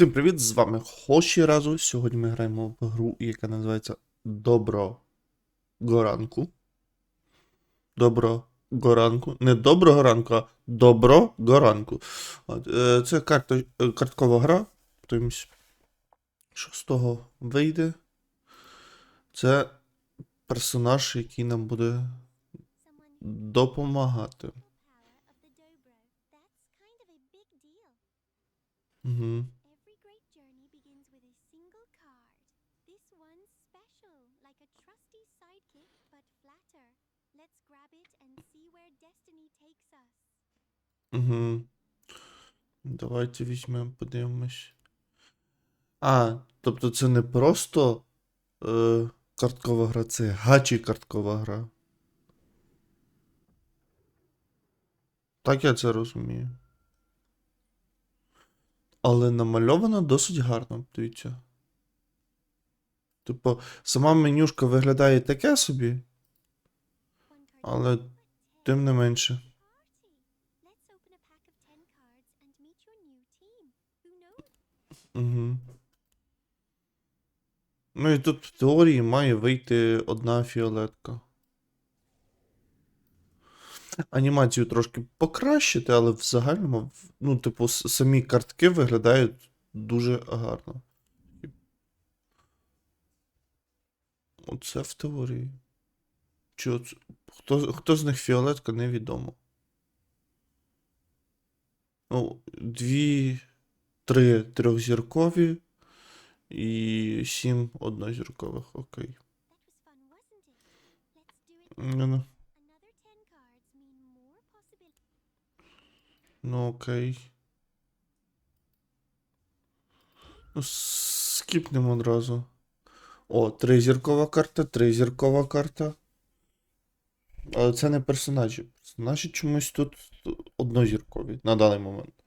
Всім привіт! З вами Хоші разу. Сьогодні ми граємо в гру, яка називається Доброго ранку. Доброго ранку. Не доброго ранку, а доброго ранку. От, е, це карта, е, карткова гра. Подивимось, що з того вийде. Це персонаж, який нам буде допомагати. Угу. Угу. Давайте візьмемо, подивимось. А, тобто це не просто е, карткова гра, це гачі карткова гра. Так я це розумію. Але намальована досить гарно, дивіться. Типу, сама менюшка виглядає таке собі, але тим не менше. Угу. Ну і тут в теорії має вийти одна фіолетка. Анімацію трошки покращити, але в загальному, ну, типу, самі картки виглядають дуже гарно. Оце в теорії. Чи оце... хто, хто з них фіолетка, невідомо. Ну, дві, три трьохзіркові і сім однозіркових. Окей. Ну. Another 10 cards mean more possibilities. Окей. Ну, скіпнемо одразу. О, тризіркова карта, тризіркова карта. Але це не персонажі. Персонажі чомусь тут однозіркові на даний момент.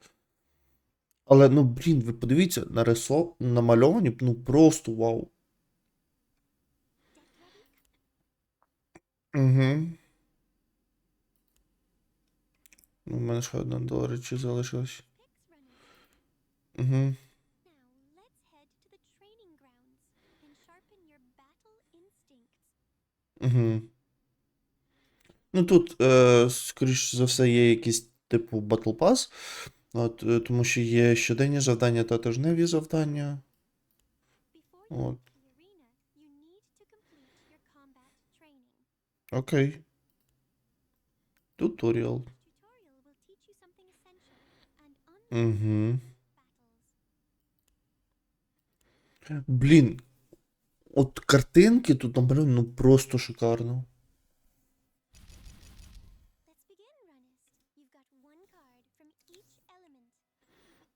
Але, ну, блін, ви подивіться, нарисо... намальовані, ну просто вау. Угу. Ну, У мене ще одна до речі залишилась. Угу. Угу. Ну тут, е, скоріш за все, є якийсь типу Battle Pass. От, е, тому що є щоденні завдання та тижневі завдання. От. Окей. Туторіал. Угу. Блін. От картинки тут намальовані, ну просто шикарно.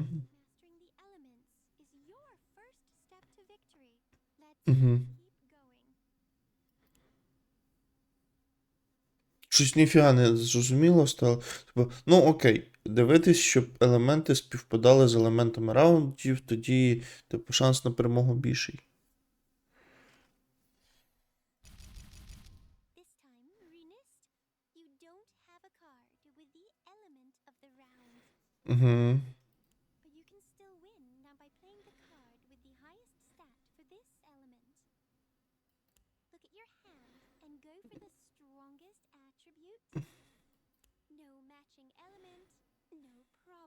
going. Щось ніфіга не зрозуміло стало. Типу, ну окей, дивитись, щоб елементи співпадали з елементами раундів, тоді, типу, шанс на перемогу більший. This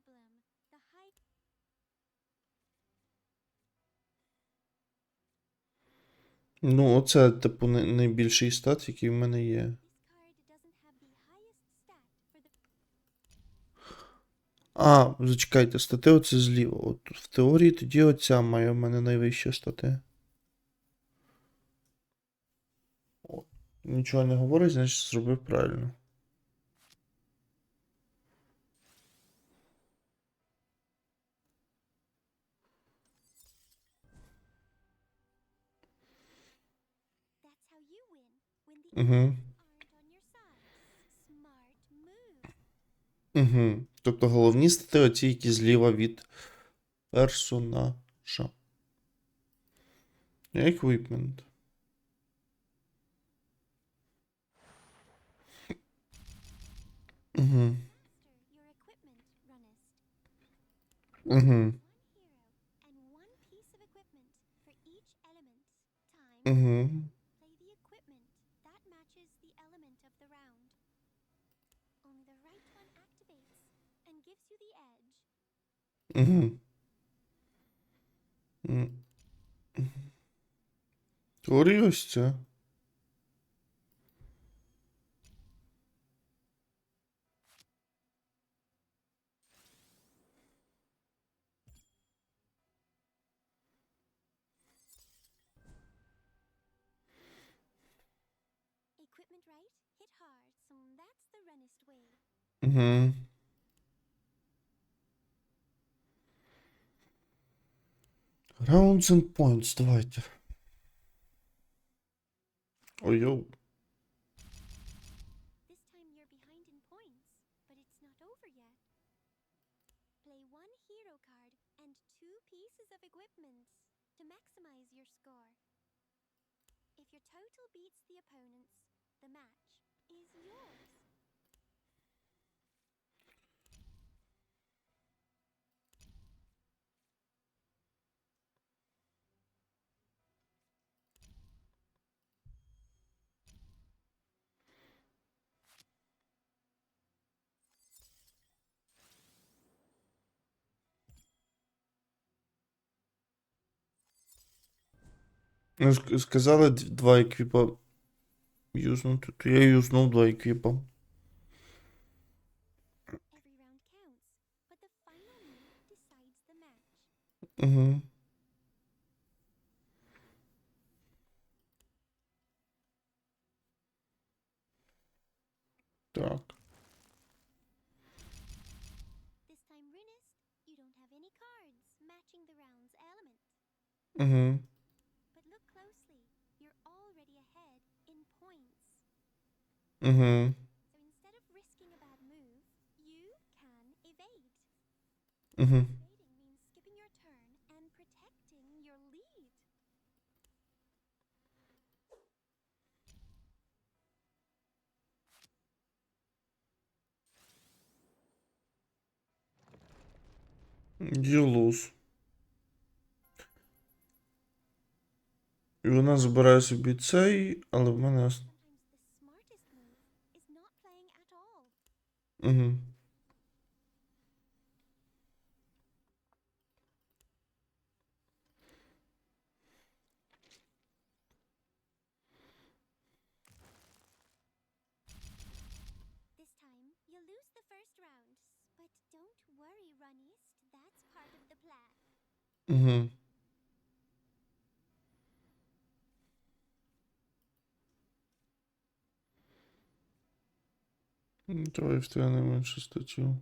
problem. The high Ну, оце, типу, найбільший стат, який в мене є. А, зачекайте, стати оце зліва. От в теорії тоді оця має в мене найвища стати. О, нічого не говорить, значить зробив правильно. Угу. Угу. Тобто головні стати оці, зліва від персонажа. Equipment. Угу. Угу. One Hı. Soruyor işte. Equipment right, hit. Mm-hmm. Rounds and points, давайте. Ой, сказали д- два еквіпа юзнути, то я юзнув два еквіпа. Every round counts, Your lead. You lose. І вона забирає собі цей, але в мене. Mm-hmm. This time, you'll lose the first round. But don't worry, Runist. That's part of the plan. Mm-hmm. Давай в тебе найменше статтю.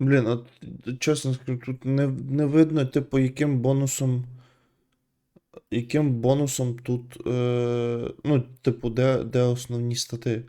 Блін, от чесно скажу, тут не, не видно, типу, яким бонусом. Яким бонусом тут. Е, ну, типу, де, де основні стати.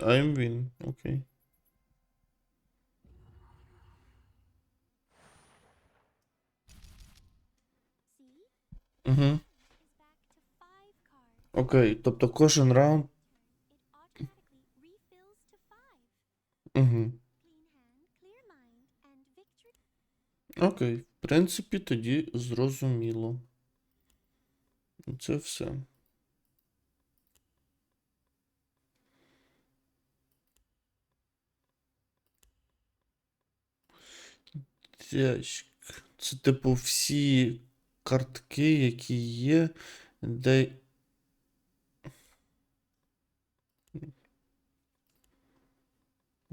I'm win. Окей. See? Угу. Is back to five cards. Окей. Тобто кожен раунд. Угу. Окей. В принципі, тоді зрозуміло. Це все. Це, типу, всі картки, які є, де.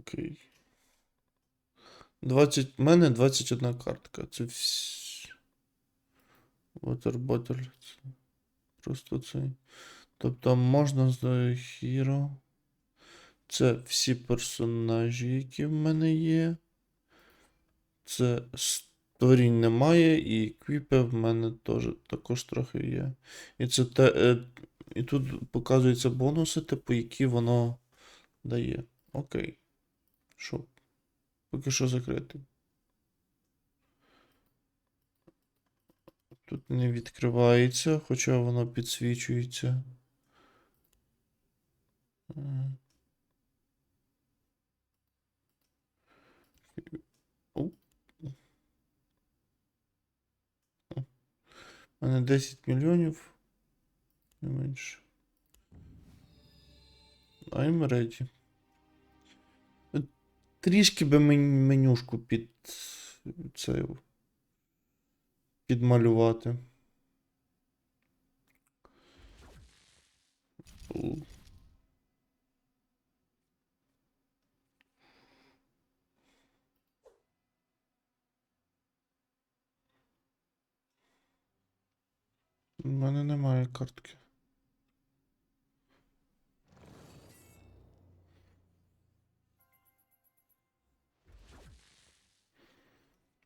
Окей. 20, в мене 21 картка. Це всі. Це просто цей. Тобто можна з Hero. Це всі персонажі, які в мене є. Це створінь немає, і квіпи в мене теж також трохи є. І це те, е, і тут показуються бонуси, типу, які воно дає. Окей. Що? Поки що закритий. Тут не відкривається, хоча воно підсвічується. У мене 10 мільйонів. Не менше. I'm ready. Трішки би мен- менюшку під це підмалювати. У мене немає картки.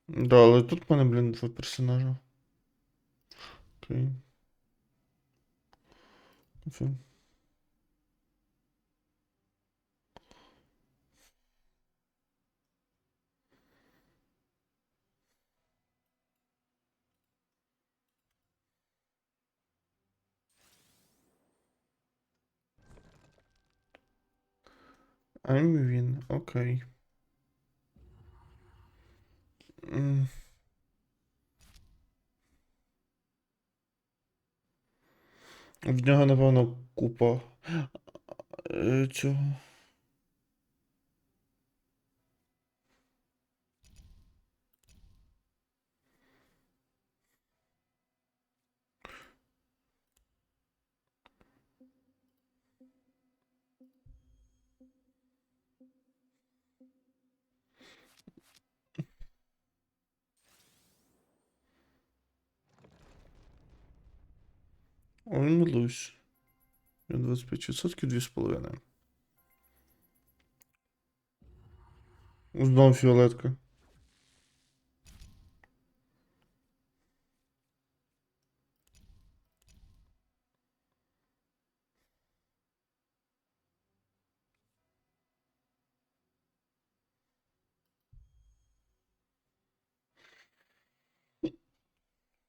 Да, але тут в мене, блін, два персонажа. Окей. Окей. I'm win. М. В нього, напевно, купа е, цього. О, він лусь. Він 25%, 2,5. Знов фіолетка.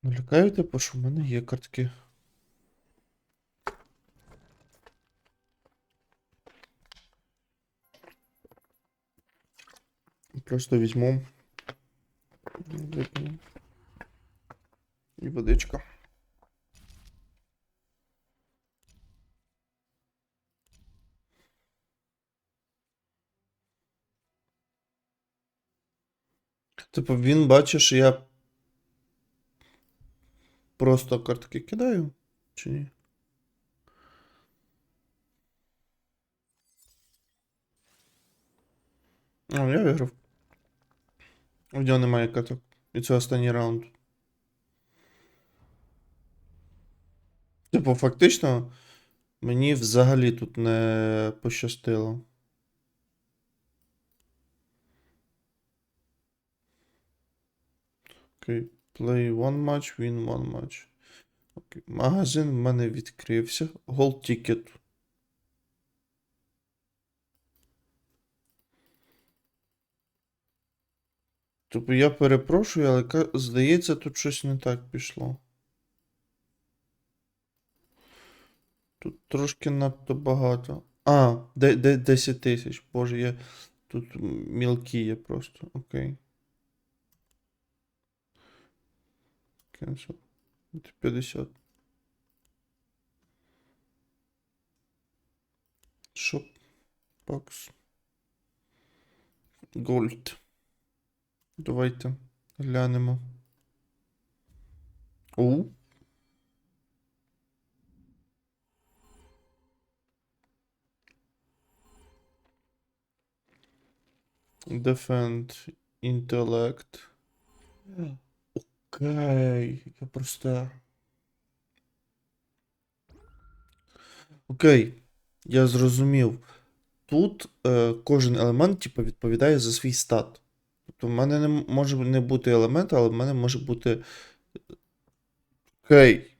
Налякаєте, типу, що в мене є картки. Просто візьму. І водичка. Типу, він бачить, що я просто картки кидаю, чи ні? О, я виграв. В нього немає каток. І це останній раунд. Типу, фактично, мені взагалі тут не пощастило. Окей. Play one match, win one match. Окей. Магазин в мене відкрився. Gold ticket. Тобто я перепрошую, але здається, тут щось не так пішло. Тут трошки надто багато. А, де, де, 10 тисяч. Боже, я тут мілкі є просто. Окей. Cancel. 50. Shop. Box. Gold. Давайте глянемо. У. Defend Intellect. Окей, я просто. Окей, я зрозумів. Тут е, кожен елемент, типу, відповідає за свій стат. Тобто в мене не може не бути елемент, але в мене може бути. Окей.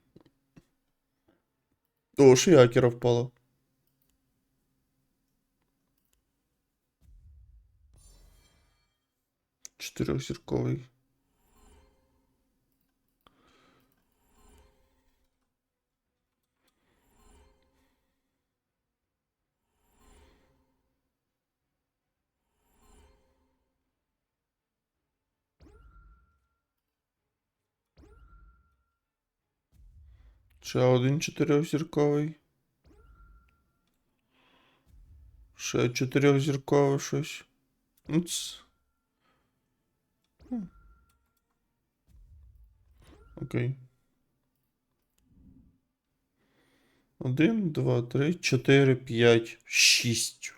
О, якера впала. Чотирьохзірковий. Ще один чотирьохзірковий. Ще чотирьохзіркове щось. Ц- Хм. Окей. Один, два, три, чотири, п'ять, шість.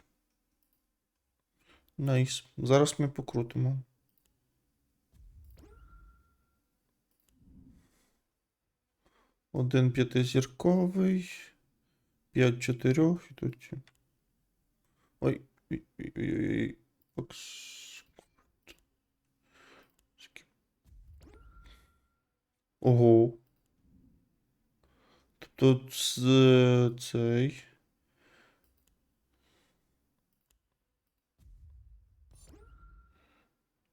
Найс. Зараз ми покрутимо. Один п'ятизірковий. П'ять чотирьох і тут. Ой. ой, ой, ой, ой. Ого. Тобто з цей.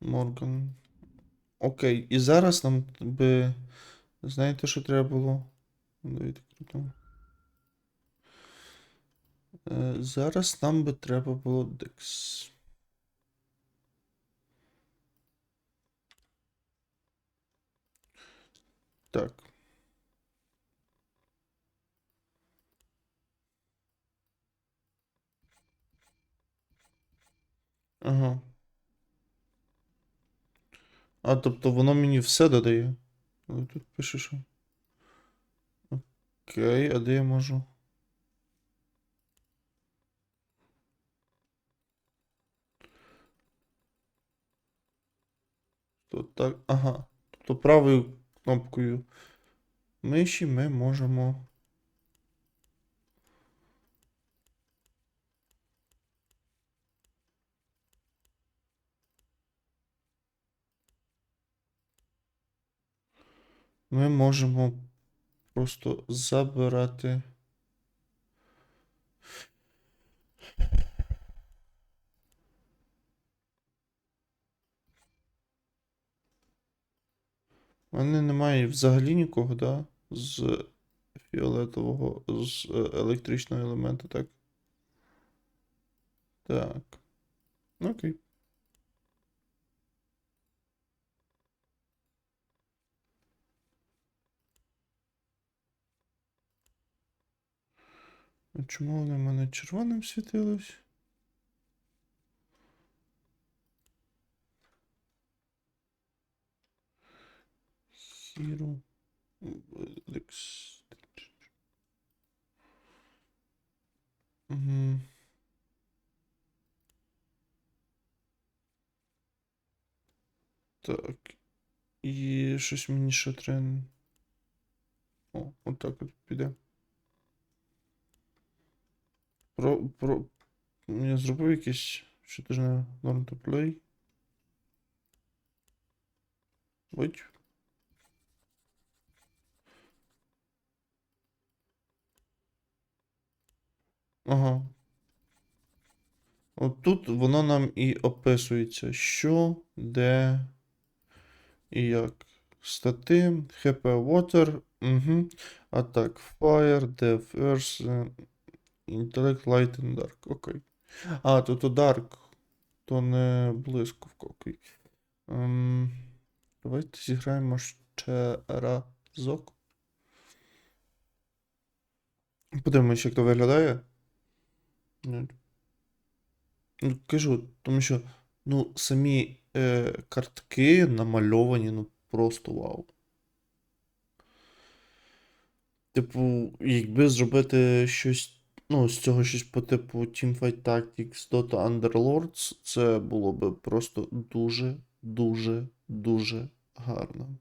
Морган. Окей, і зараз нам би. Знаєте, що треба було? Крутимо. Е, Зараз нам би треба було Dex. Так. Ага. А, тобто воно мені все додає. Але тут пише, що. Окей, а де я можу? То так. Ага. Тобто правою кнопкою миші ми можемо. Ми можемо просто забирати. У мене немає взагалі нікого, да? З фіолетового, з е, електричного елемента, так? Так. Окей. Чому вони в мене червоним світилось? Так. І щось мені ще треба. О, отак от піде. Про, про... Я зробив якийсь щотижня Learn to Play. Ой. Ага. От тут воно нам і описується, що, де і як. Стати, HP Water, угу. Так, Fire, Dev, Earth, Intellect, Light and Dark. Окей. А, то то Dark, то не блискавка, окей. Ем, давайте зіграємо ще разок. Подивимось, як то виглядає. Ну, Ну, кажу, тому що ну, самі е, картки намальовані, ну просто вау. Типу, якби зробити щось, ну, з цього щось по типу Teamfight Tactics, Dota Underlords, це було би просто дуже, дуже, дуже гарно.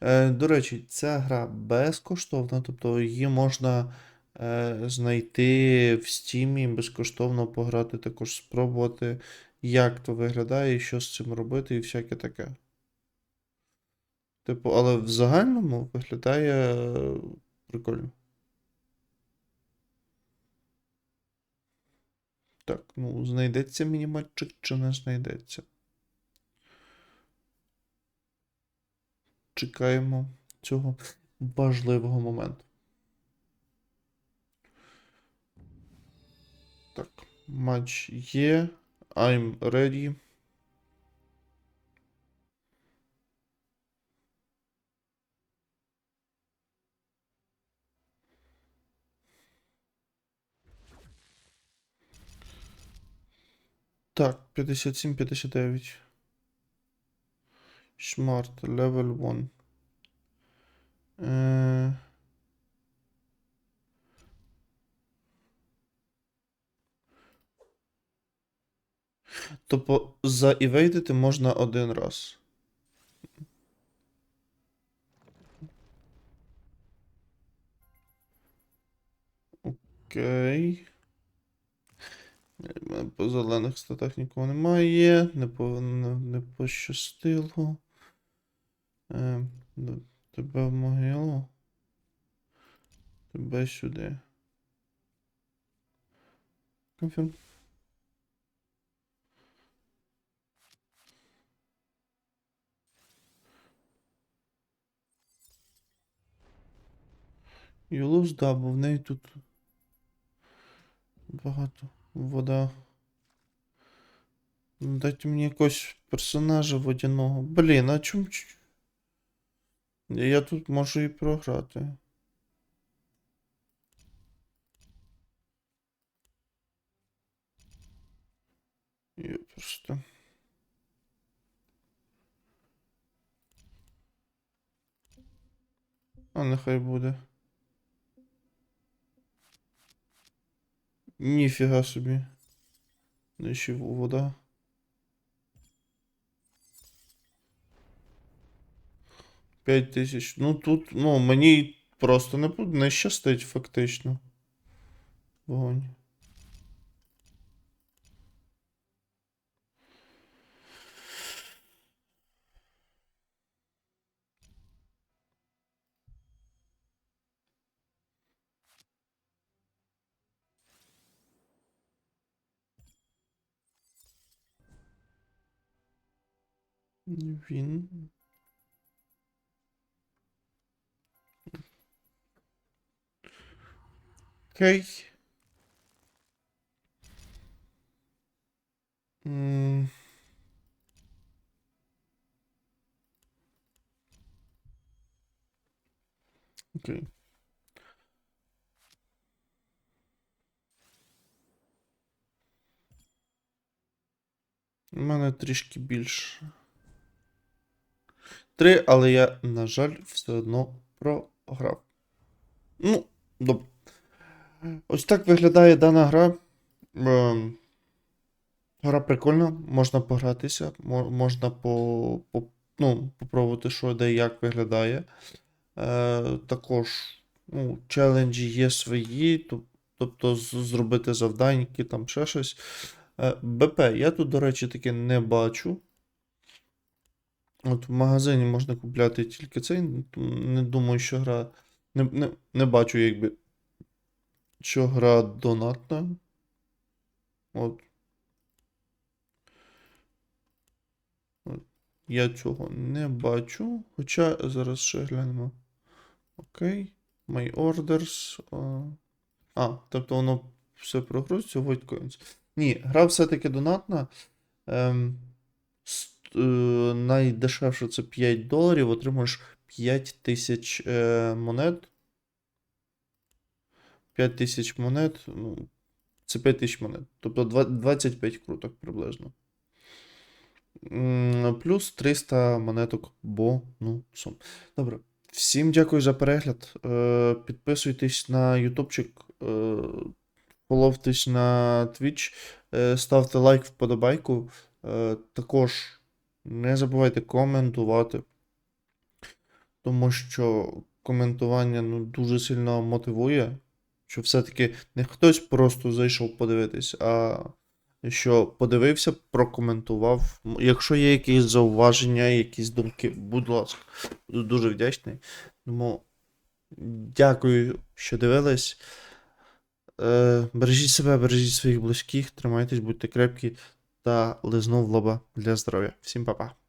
Е, до речі, ця гра безкоштовна, тобто її можна е, знайти в стімі, безкоштовно пограти, також спробувати, як то виглядає, що з цим робити, і всяке таке. Типу, але в загальному виглядає е, прикольно. Так, ну, знайдеться мініматчик чи не знайдеться. Чекаємо цього важливого моменту. Так, матч є. I'm ready. Так, 57-59. Smart, level 1. Е... Тобто заівейдити можна один раз. Окей. По зелених статах нікого немає. Не, по, не, не пощастило. Е, тебе в могилу. Тебе сюди. Конфірм. Юлус, да, бо в неї тут багато вода. Ну, Дайте мені якогось персонажа водяного. Блін, а чому? ч- Я тут можу і програти. Я просто. А нехай буде. Ніфіга собі. Ну, ще вода. П'ять тисяч. Ну тут, ну, мені просто не, буде не щастить, фактично. Вогонь. Він. Окей. Окей. У мене трішки більше. 3, але я, на жаль, все одно програв. Ну, добре. Ось так виглядає дана гра. Ем, Гра прикольна, можна погратися, можна по, по, ну, попробувати, що де і як виглядає. Е, також ну, челенджі є свої, тобто зробити завданьки, там ще щось. Е, БП, я тут, до речі, таки не бачу. От в магазині можна купляти тільки цей. Не думаю, що гра. Не, не, не бачу, якби, що гра донатна. От. От. Я цього не бачу. Хоча зараз ще глянемо. Окей. My orders. а. Тобто воно все прогрузиться, Void Coins. Ні, гра все-таки донатна. Ем, найдешевше це 5 доларів, отримуєш 5 тисяч е, монет. 5 тисяч монет. Ну, це 5 тисяч монет. Тобто 25 круток приблизно. Плюс 300 монеток бонусом. Добре. Всім дякую за перегляд. Е, Підписуйтесь на ютубчик, е, фоловтесь на Twitch, е, ставте лайк, вподобайку. Е, Також не забувайте коментувати, тому що коментування ну, дуже сильно мотивує, що все-таки не хтось просто зайшов подивитись, а що подивився, прокоментував. Якщо є якісь зауваження, якісь думки, будь ласка, буду дуже вдячний. Тому дякую, що дивились. Е, бережіть себе, бережіть своїх близьких, тримайтесь, будьте крепкі та лизнув лоба для здоров'я. Всім па-па.